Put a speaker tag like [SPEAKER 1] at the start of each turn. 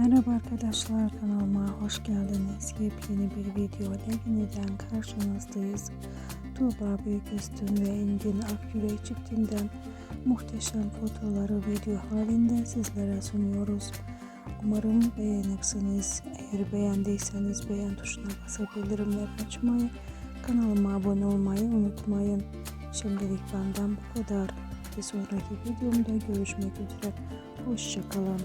[SPEAKER 1] Merhaba arkadaşlar kanalıma hoş geldiniz. Yepyeni bir video ile yeniden karşınızdayız. Tuğba Büyüküstün ve Engin Akyürek çiftinden muhteşem fotoğrafları video halinde sizlere sunuyoruz. Umarım beğenirsiniz. Eğer beğendiyseniz beğen tuşuna basabilirim ve açmayı, kanalıma abone olmayı unutmayın. Şimdilik benden bu kadar. Bir sonraki videomda görüşmek üzere. Hoşçakalın.